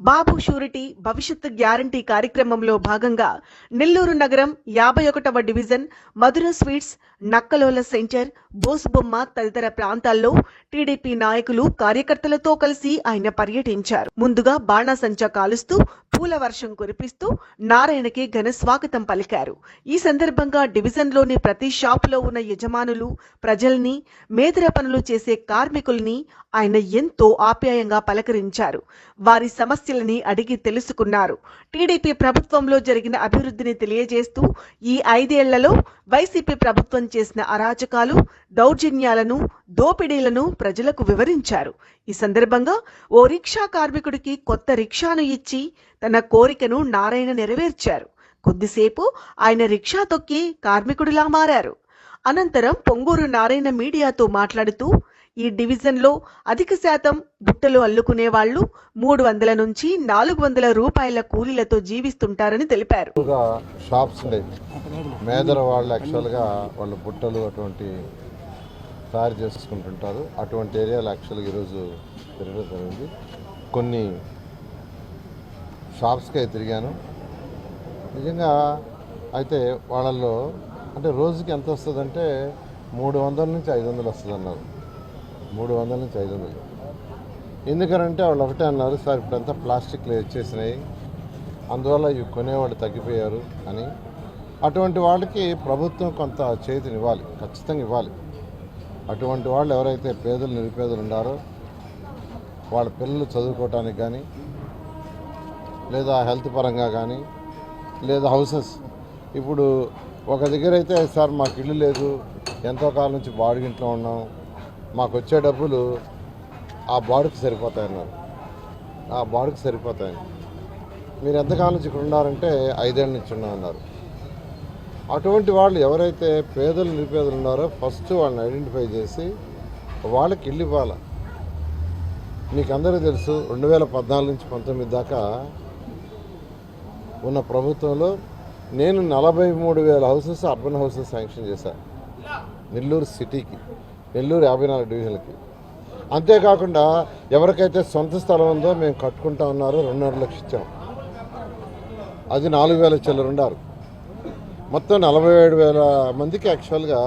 బాబు surety భవిష్యత్తు guarantee కార్యక్రమంలో భాగంగా నెల్లూరు నగరం యాభై ఒకటవ డివిజన్ మధుర స్వీట్స్ నక్కలోల సెంటర్ బోసుబొమ్మ తదితర ప్రాంతాల్లో టీడీపీ నాయకులు కార్యకర్తలతో కలిసి ఆయన పర్యటించారు. ముందుగా బాణాసంచా కాలుస్తూ పూల వర్షం కురిపిస్తూ నారాయణకి ఘన స్వాగతం పలికారు. ఈ సందర్భంగా డివిజన్లోని ప్రతి షాపులో ఉన్న యజమానులు ప్రజల్ని మేదర పనులు చేసే కార్మికుల్ని ఆయన ఎంతో ఆప్యాయంగా పలకరించారు. వారి సమస్యలని అడిగి తెలుసుకున్నారు. టీడీపీ ప్రభుత్వంలో జరిగిన అభివృద్ధిని తెలియజేస్తూ ఈ ఐదేళ్ళలో వైసీపీ ప్రభుత్వం చేసిన అరాచకాలు దౌర్జన్యాలను దోపిడీలను ప్రజలకు వివరించారు. ఈ సందర్భంగా ఓ రిక్షా కార్మికుడికి కొత్త రిక్షాను ఇచ్చి తన కోరికను నారాయణ నెరవేర్చారు. కొద్దిసేపు ఆయన రిక్షా తొక్కి కార్మికుడిలా మారారు. అనంతరం పొంగూరు నారాయణ మీడియాతో మాట్లాడుతూ ఈ డివిజన్లో అధిక శాతం బుట్టలు అల్లుకునే వాళ్ళు మూడు వందల నుంచి నాలుగు వందల రూపాయల కూలీలతో జీవిస్తుంటారని తెలిపారు. షాప్స్ మేదర వాళ్ళు యాక్చువల్గా వాళ్ళు బుట్టలు అటువంటి తయారు చేసుకుంటుంటారు. అటువంటి ఏరియాలు యాక్చువల్గా ఈరోజు తిరగడం జరిగింది. కొన్ని షాప్స్కి తిరిగాను. నిజంగా అయితే వాళ్ళల్లో అంటే రోజుకి ఎంత వస్తుందంటే మూడు వందల నుంచి ఐదు వందలు వస్తుంది అన్నారు మూడు వందల నుంచి ఐదు వందలు. ఎందుకనంటే వాళ్ళు ఒకటే అన్నారు సార్ ఇప్పుడంతా ప్లాస్టిక్లు వచ్చేసినాయి. అందువల్ల ఇవి కొనేవాళ్ళు తగ్గిపోయారు అని. అటువంటి వాళ్ళకి ప్రభుత్వం కొంత చేతిని ఇవ్వాలి ఖచ్చితంగా ఇవ్వాలి. అటువంటి వాళ్ళు ఎవరైతే పేదలు నిరుపేదలు ఉన్నారో వాళ్ళ పిల్లలు చదువుకోవటానికి కానీ లేదా హెల్త్ పరంగా కానీ లేదా హౌసెస్. ఇప్పుడు ఒక దగ్గర అయితే సార్ మాకు ఇల్లు లేదు. ఎంతో కాలం నుంచి బాడిగింట్లో ఉన్నాం. మాకు వచ్చే డబ్బులు ఆ బాడుకు సరిపోతాయన్నారు. ఆ బాడుకు సరిపోతాయని మీరు ఎంతకాలం నుంచి ఇక్కడ ఉన్నారంటే ఐదేళ్ళ నుంచి ఉన్నామన్నారు. అటువంటి వాళ్ళు ఎవరైతే పేదలు నిరుపేదలు ఉన్నారో ఫస్ట్ వాళ్ళని ఐడెంటిఫై చేసి వాళ్ళకి ఇల్లు ఇవ్వాలి? మీకు అందరికీ తెలుసు రెండు వేల పద్నాలుగు నుంచి పంతొమ్మిది దాకా ఉన్న ప్రభుత్వంలో నేను నలభై మూడు వేల హౌసెస్ అర్బన్ హౌసెస్ శాంక్షన్ చేశాను నెల్లూరు సిటీకి. నెల్లూరు యాభై నాలుగు డివిజన్లకి. అంతేకాకుండా ఎవరికైతే సొంత స్థలం ఉందో మేము కట్టుకుంటా ఉన్నారు రెండున్నర లక్షలు ఇచ్చాం. అది నాలుగు వేల చిల్లర ఉండారు. మొత్తం నలభై ఏడు వేల మందికి యాక్చువల్గా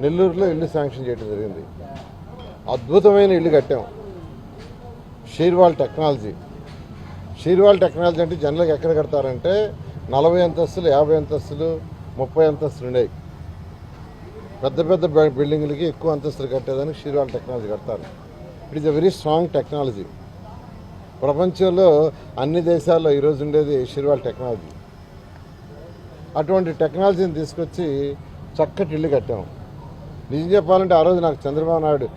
నెల్లూరులో ఇల్లు శాంక్షన్ చేయడం జరిగింది. అద్భుతమైన ఇల్లు కట్టాం. Shear wall technology. షీర్వాల్ టెక్నాలజీ అంటే జనరల్గా ఎక్కడ కడతారంటే నలభై అంతస్తులు యాభై అంతస్తులు ముప్పై అంతస్తులు ఉండేవి పెద్ద పెద్ద బిల్డింగ్లకి ఎక్కువ అంతస్తులు కట్టేదానికి షీర్వాల్ టెక్నాలజీ కడతారు. It is a very strong technology ప్రపంచంలో అన్ని దేశాల్లో ఈరోజు ఉండేది షీర్వాల్ టెక్నాలజీ. అటువంటి టెక్నాలజీని తీసుకొచ్చి చక్కటి ఇల్లు కట్టాము నిజం చెప్పాలంటే ఆ రోజు నాకు చంద్రబాబు నాయుడు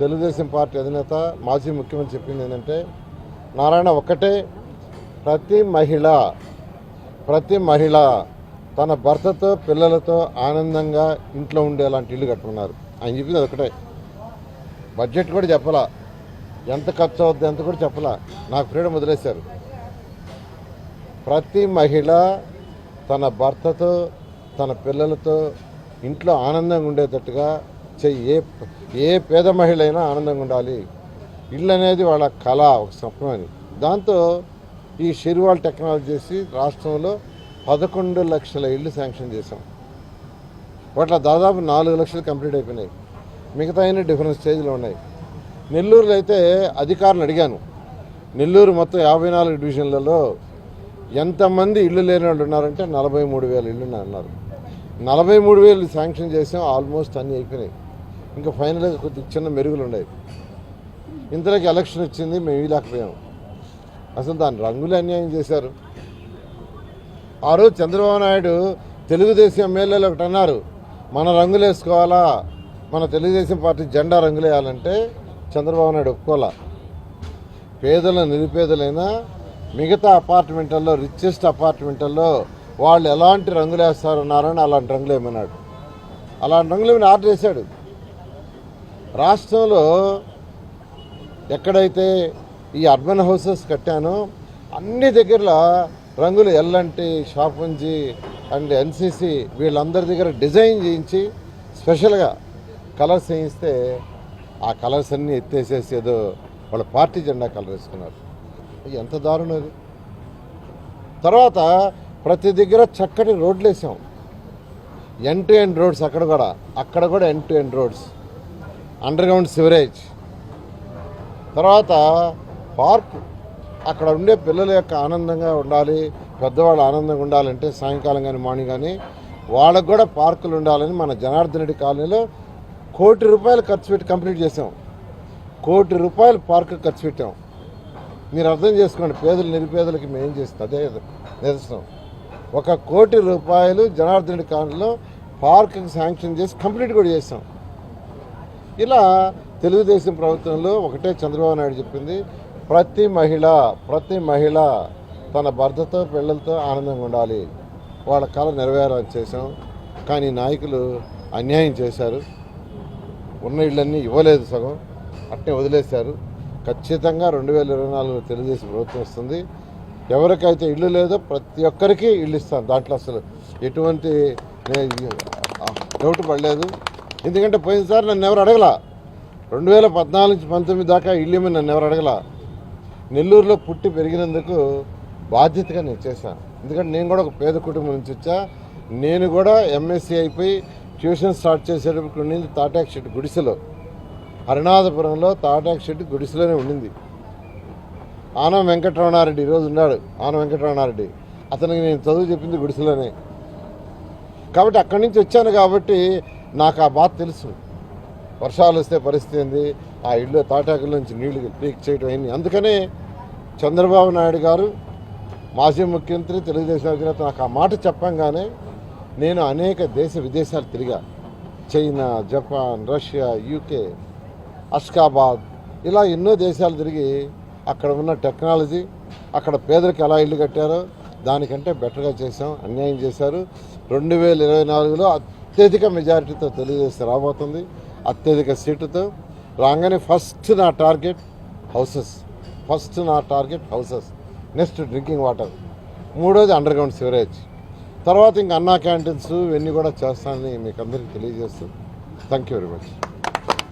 తెలుగుదేశం పార్టీ అధినేత మాజీ ముఖ్యమంత్రి చెప్పింది ఏంటంటే నారాయణ ఒక్కటే ప్రతి మహిళ ప్రతి మహిళ తన భర్తతో పిల్లలతో ఆనందంగా ఇంట్లో ఉండేలాంటి ఇల్లు కట్టుకున్నారు. ఆయన చెప్పింది ఒకటే బడ్జెట్ కూడా చెప్పలా? ఎంత ఖర్చు అవుద్ది ఎంత కూడా చెప్పలా? నాకు ఫ్రీడమ్ వదిలేశారు. ప్రతి మహిళ తన భర్తతో తన పిల్లలతో ఇంట్లో ఆనందంగా ఉండేటట్టుగా చెయ్యి. ఏ ఏ పేద మహిళ అయినా ఆనందంగా ఉండాలి. ఇల్లు అనేది వాళ్ళ కళ ఒక స్వప్నం అని. దాంతో ఈ షిర్వాల్ టెక్నాలజీ చేసి రాష్ట్రంలో పదకొండు లక్షల ఇల్లు శాంక్షన్ చేశాం. వాటిలో దాదాపు నాలుగు లక్షలు కంప్లీట్ అయిపోయినాయి. మిగతా అయిన డిఫరెంట్ స్టేజ్లో ఉన్నాయి. నెల్లూరులో అయితే అధికారులు అడిగాను. నెల్లూరు మొత్తం యాభై నాలుగు డివిజన్లలో ఎంతమంది ఇల్లు లేని వాళ్ళు ఉన్నారంటే నలభై మూడు వేల ఇల్లు అన్నారు. నలభై మూడు వేలు శాంక్షన్ చేసాం ఆల్మోస్ట్ అన్నీ అయిపోయినాయి. ఇంకా ఫైనల్గా కొద్ది చిన్న మెరుగులు ఉన్నాయి. ఇంతలోకి ఎలక్షన్ వచ్చింది మేము ఇలాకపోయాము అసలు దాని రంగులు అన్యాయం చేశారు. ఆ రోజు చంద్రబాబు నాయుడు తెలుగుదేశం ఎమ్మెల్యేలు ఒకటి అన్నారు మన రంగులు వేసుకోవాలా మన తెలుగుదేశం పార్టీ జెండా రంగులు వేయాలంటే చంద్రబాబు నాయుడు ఒప్పుకోవాలా? పేదల నిరుపేదలైనా మిగతా అపార్ట్మెంట్లలో రిచెస్ట్ అపార్ట్మెంట్లలో వాళ్ళు ఎలాంటి రంగులు వేస్తారన్నారని అలాంటి రంగులు ఏమన్నాడు. అలాంటి రంగులు ఏమైనా ఆర్డర్ చేశాడు రాష్ట్రంలో ఎక్కడైతే ఈ అర్బన్ హౌసెస్ కట్టానో అన్ని దగ్గరలో రంగులు ఎల్లంటి షాపుంజి అండ్ ఎన్సీసీ వీళ్ళందరి దగ్గర డిజైన్ చేయించి స్పెషల్గా కలర్స్ వేయిస్తే ఆ కలర్స్ అన్నీ ఎత్తేసేసి ఏదో వాళ్ళ పార్టీ జెండా కలర్ వేసుకున్నారు. ఎంత దారుణం అది తర్వాత ప్రతి దగ్గర చక్కటి రోడ్లు వేసాం. ఎన్ టు ఎండ్ రోడ్స్ అక్కడ కూడా అక్కడ కూడా end to end roads. Underground sewerage తర్వాత పార్కు. అక్కడ ఉండే పిల్లల యొక్క ఆనందంగా ఉండాలి పెద్దవాళ్ళు ఆనందంగా ఉండాలంటే సాయంకాలం కానీ మార్నింగ్ కానీ వాళ్ళకు కూడా పార్కులు ఉండాలని మన జనార్దన్ రెడ్డి కాలనీలో కోటి రూపాయలు ఖర్చు పెట్టి కంప్లీట్ చేసాం కోటి రూపాయలు పార్కు ఖర్చు పెట్టాం. మీరు అర్థం చేసుకోండి పేదలు నిరుపేదలకి మేము ఏం చేస్తాం? అదే నిదర్శనం. ఒక కోటి రూపాయలు జనార్దన్ రెడ్డి కాలనీలో పార్కు శాంక్షన్ చేసి కంప్లీట్ కూడా చేసాం ఇలా తెలుగుదేశం ప్రభుత్వంలో ఒకటే చంద్రబాబు నాయుడు చెప్పింది ప్రతి మహిళ ప్రతి మహిళ తన భర్తతో పిల్లలతో ఆనందంగా ఉండాలి. వాళ్ళ కళ నెరవేరాలని చేశాం. కానీ నాయకులు అన్యాయం చేశారు. ఉన్న ఇళ్ళన్నీ ఇవ్వలేదు సగం. అట్నే వదిలేశారు. ఖచ్చితంగా రెండు వేల ఇరవై నాలుగులో తెలుగుదేశం ప్రభుత్వం వస్తుంది. ఎవరికైతే ఇల్లు లేదో ప్రతి ఒక్కరికి ఇల్లు ఇస్తాను దాంట్లో అసలు ఎటువంటి డౌట్ పడలేదు. ఎందుకంటే పోయినసారి నన్ను ఎవరు అడగల? రెండు వేల పద్నాలుగు నుంచి పంతొమ్మిది దాకా ఇల్లు ఇమ్మని నన్ను ఎవరు అడగలా? నెల్లూరులో పుట్టి పెరిగినందుకు బాధ్యతగా నేను చేశాను. ఎందుకంటే నేను కూడా ఒక పేద కుటుంబం నుంచి వచ్చా. నేను కూడా ఎంఎస్సీ అయిపోయి ట్యూషన్ స్టార్ట్ చేసేటప్పుడు ఉండింది తాటాక్ షెడ్ గుడిసెలో. అరుణాధపురంలో తాటాక్ షెడ్ గుడిసెలోనే ఉండింది. ఆనం వెంకటరమణారెడ్డి ఈరోజు ఉన్నాడు. ఆనం వెంకటరమణారెడ్డి. అతనికి నేను చదువు చెప్పింది గుడిసెలోనే. కాబట్టి అక్కడి నుంచి వచ్చాను కాబట్టి నాకు ఆ బాధ తెలుసు. వర్షాలు వస్తే పరిస్థితి ఏంది? ఆ ఇల్లు తాటాకుల నుంచి నీళ్ళు పీక్ చేయడం అయింది అందుకనే చంద్రబాబు నాయుడు గారు మాజీ ముఖ్యమంత్రి తెలుగుదేశం అధినేత నాకు ఆ మాట చెప్పంగానే నేను అనేక దేశ విదేశాలు తిరిగా. China Japan Russia UK Ashgabat ఇలా ఎన్నో దేశాలు తిరిగి అక్కడ ఉన్న టెక్నాలజీ అక్కడ పేదలకు ఎలా ఇల్లు కట్టారో దానికంటే బెటర్గా చేశాం అన్యాయం చేశారు. రెండు వేల ఇరవై నాలుగులో అత్యధిక మెజారిటీతో తెలుగుదేశం రాబోతుంది. అత్యధిక సీటుతో రాగానే ఫస్ట్ నా టార్గెట్ హౌసెస్ ఫస్ట్ నా target houses next drinking water మూడోది అండర్ గ్రౌండ్ సివరేజ్ తర్వాత ఇంకా అన్నా క్యాంటీన్స్ ఇవన్నీ కూడా చేస్తానని మీకు అందరికీ తెలియజేస్తూ థ్యాంక్ యూ వెరీ మచ్